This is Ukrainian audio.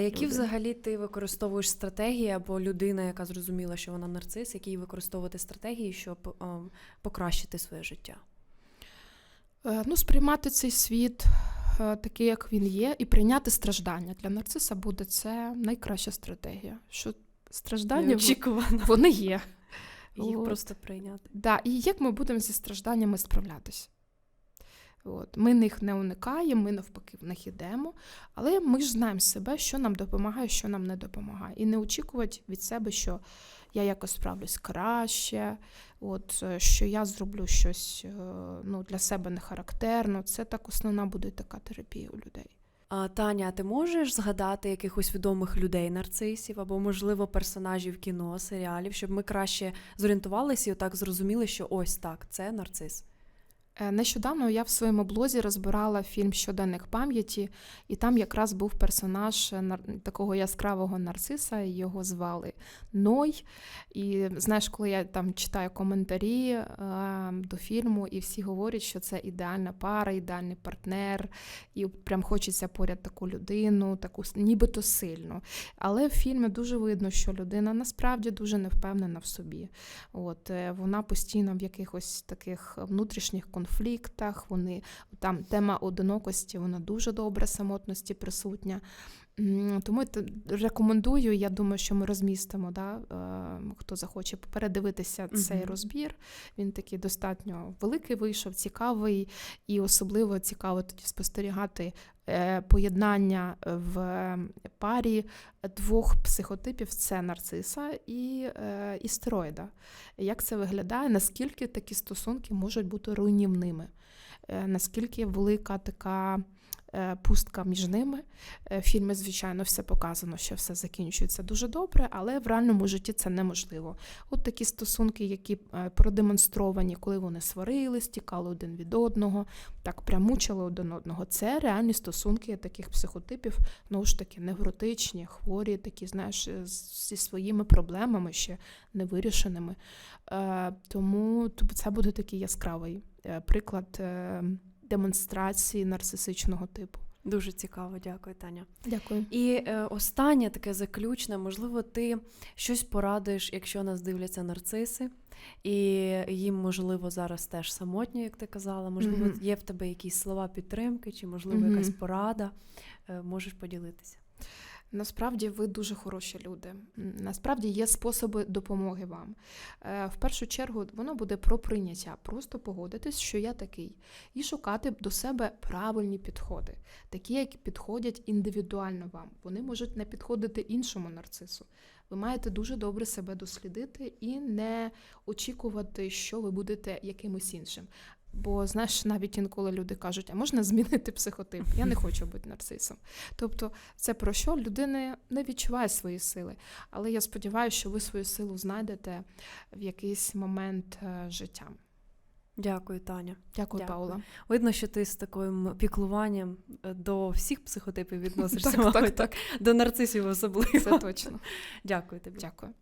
які взагалі ти використовуєш стратегії або людина, яка зрозуміла, що вона нарцис, які використовувати стратегії, щоб ем, покращити своє життя? Е, Ну, сприймати цей світ е, такий, як він є, і прийняти страждання. Для нарциса буде це найкраща стратегія. Що страждання Неочікувано. вони є. Їх От. просто прийняти. Да, і як ми будемо зі стражданнями справлятися? От. Ми них не уникаємо, ми навпаки в них ідемо, але ми ж знаємо себе, що нам допомагає, що нам не допомагає. І не очікувати від себе, що я якось справлюсь краще, от, е, що я зроблю щось е, ну, для себе не характерно. Це так основна буде така терапія у людей. А, Таня, ти можеш згадати якихось відомих людей нарцисів або, можливо, персонажів кіно, серіалів, щоб ми краще зорієнтувалися і отак зрозуміли, що ось так, це нарцис. Е, Нещодавно я в своєму блозі розбирала фільм Щоденник пам'яті, і там якраз був персонаж е, такого яскравого нарциса, його звали Ной. І знаєш, коли я там читаю коментарі е, до фільму, і всі говорять, що це ідеальна пара, ідеальний партнер, і прям хочеться поряд таку людину, таку нібито сильну. Але в фільмі дуже видно, що людина насправді дуже невпевнена в собі. От вона постійно в якихось таких внутрішніх конфліктах. Вони там тема одинокості, вона дуже добре самотності присутня. Тому рекомендую. Я думаю, що ми розмістимо, да, е, хто захоче передивитися цей Мгм. розбір. Він такий достатньо великий вийшов, цікавий, і особливо цікаво тоді спостерігати поєднання в парі двох психотипів: це нарциса і, істероїда. Як це виглядає? Наскільки такі стосунки можуть бути руйнівними? Е, Наскільки велика така е, пустка між ними? Е, В фільмі, звичайно, все показано, що все закінчується дуже добре, але в реальному житті це неможливо. От такі стосунки, які е, продемонстровані, коли вони сварились, тікали один від одного, так прямучили один одного. Це реальні стосунки таких психотипів, ну ж таки, невротичні, хворі, такі, знаєш, е, зі своїми проблемами ще невирішеними. Е, тому це буде такий яскравий е, приклад е, демонстрації нарцисичного типу. Дуже цікаво, дякую, Таня. Дякую. І е, останнє таке заключне, можливо, ти щось порадиш, якщо нас дивляться нарциси, і їм, можливо, зараз теж самотньо, як ти казала. Можливо, Мгм. є в тебе якісь слова підтримки, чи, можливо, Мгм. якась порада. Е, можеш поділитися. Насправді ви дуже хороші люди. Насправді є способи допомоги вам. Е, В першу чергу воно буде про прийняття, просто погодитись, що я такий, і шукати до себе правильні підходи, такі, які підходять індивідуально вам. Вони можуть не підходити іншому нарцису. Ви маєте дуже добре себе дослідити і не очікувати, що ви будете якимось іншим. Бо знаєш, навіть інколи люди кажуть, а можна змінити психотип? Я не хочу бути нарцисом. Тобто, це про що людина не відчуває свої сили. Але я сподіваюся, що ви свою силу знайдете в якийсь момент е, життя. Дякую, Таня. Дякую, Дякую. Паула. Видно, що ти з таким піклуванням до всіх психотипів відносишся, Так, так, так. до нарцисів особливо. Це точно. Дякую тобі. Дякую.